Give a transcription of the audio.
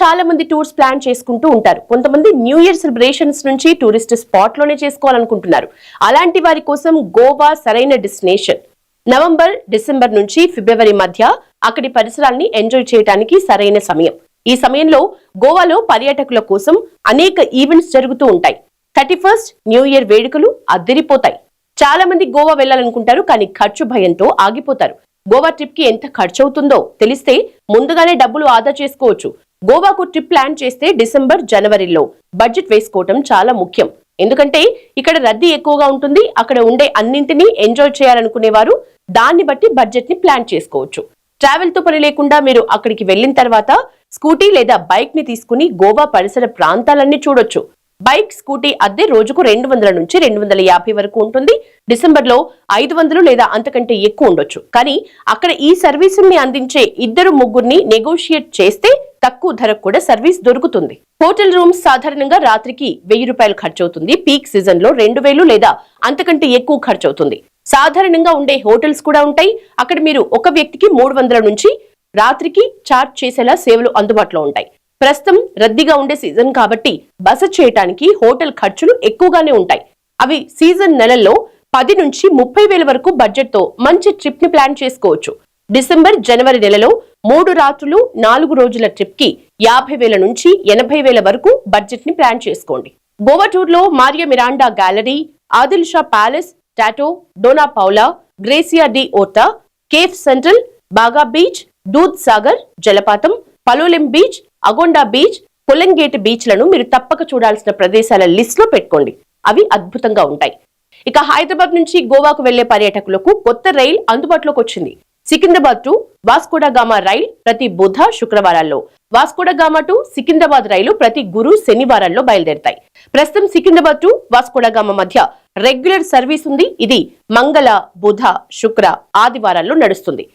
చాలా మంది tours plan చేసుకుంటూ ఉంటారు. కొంతమంది న్యూ ఇయర్ సెలబ్రేషన్స్ నుంచి టూరిస్ట్ స్పాట్లోనే చేసుకోవాలనుకుంటున్నారు. అలాంటి వారి కోసం గోవా సరైన డెస్టినేషన్. నవంబర్ డిసెంబర్ నుంచి ఫిబ్రవరి మధ్య అక్కడి పరిసరాల్ని ఎంజాయ్ చేయడానికి సరైన సమయం. ఈ సమయంలో గోవాలో పర్యాటకుల కోసం అనేక ఈవెంట్స్ జరుగుతూ ఉంటాయి. థర్టీ ఫస్ట్ న్యూ ఇయర్ వేడుకలు అద్దరిపోతాయి. చాలా మంది గోవా వెళ్ళాలనుకుంటారు కానీ ఖర్చు భయంతో ఆగిపోతారు. గోవా ట్రిప్కి ఎంత ఖర్చు అవుతుందో తెలిస్తే ముందుగానే డబ్బులు ఆదా చేసుకోవచ్చు. గోవాకు ట్రిప్ ప్లాన్ చేస్తే డిసెంబర్ జనవరిలో బడ్జెట్ వేసుకోవటం చాలా ముఖ్యం. ఎందుకంటే ఇక్కడ రద్దీ ఎక్కువగా ఉంటుంది అక్కడ ఉండే అన్నింటినీ ఎంజాయ్ చేయాలనుకునేవారు. దాన్ని బట్టి బడ్జెట్ని ప్లాన్ చేసుకోవచ్చు. ట్రావెల్తో పని లేకుండా మీరు అక్కడికి వెళ్ళిన తర్వాత స్కూటీ లేదా బైక్ని తీసుకుని గోవా పరిసర ప్రాంతాలన్నీ చూడొచ్చు. బైక్ స్కూటీ అద్దె రోజుకు రెండు వందల నుంచి రెండు వందల యాభై వరకు ఉంటుంది. డిసెంబర్లో ఐదు వందలు లేదా అంతకంటే ఎక్కువ ఉండొచ్చు. కానీ అక్కడ ఈ సర్వీసుల్ని అందించే ఇద్దరు ముగ్గురిని నెగోషియేట్ చేస్తే తక్కువ ధరకు కూడా సర్వీస్ దొరుకుతుంది. హోటల్ రూమ్స్ సాధారణంగా రాత్రికి వెయ్యి రూపాయలు ఖర్చు అవుతుంది పీక్ సీజన్లో రెండు వేలు లేదా అంతకంటే ఎక్కువ ఖర్చవుతుంది. సాధారణంగా ఉండే హోటల్స్ కూడా ఉంటాయి. అక్కడ మీరు ఒక వ్యక్తికి మూడు వందల నుంచి రాత్రికి చార్జ్ చేసేలా సేవలు అందుబాటులో ఉంటాయి. ప్రస్తుతం రద్దీగా ఉండే సీజన్ కాబట్టి బస చేయటానికి హోటల్ ఖర్చులు ఎక్కువగానే ఉంటాయి. అవి సీజన్ నెలల్లో పది నుంచి ముప్పై వేల వరకు బడ్జెట్తో మంచి ట్రిప్ని ప్లాన్ చేసుకోవచ్చు. డిసెంబర్ జనవరి నెలలో మూడు రాత్రులు నాలుగు రోజుల ట్రిప్కి యాభై వేల నుంచి ఎనభై వేల వరకు బడ్జెట్ని ప్లాన్ చేసుకోండి. గోవా టూర్లో Mario Miranda gallery Adil Shah palace tattoo Dona Paula Garcia de Orta cafe central Baga beach Dudhsagar జలపాతం పలోలిం బీచ్ అగొండా బీచ్ కొలంగేట్ బీచ్లను మీరు తప్పక చూడాల్సిన ప్రదేశాల లిస్ట్లో పెట్టుకోండి. అవి అద్భుతంగా ఉంటాయి. ఇక హైదరాబాద్ నుంచి గోవాకు వెళ్ళే పర్యాటకులకు కొత్త రైల్ అందుబాటులోకి వచ్చింది. సికింద్రాబాద్ టు వాస్కోడగామా రైల్ ప్రతి బుధ శుక్రవారాల్లో. వాస్కోడగామా టు సికింద్రాబాద్ రైలు ప్రతి గురు శనివారాల్లో బయలుదేరుతాయి. ప్రస్తుతం సికింద్రాబాద్ టు వాస్కోడాగామా మధ్య రెగ్యులర్ సర్వీస్ ఉంది. ఇది మంగళ బుధ శుక్ర ఆదివారాల్లో నడుస్తుంది.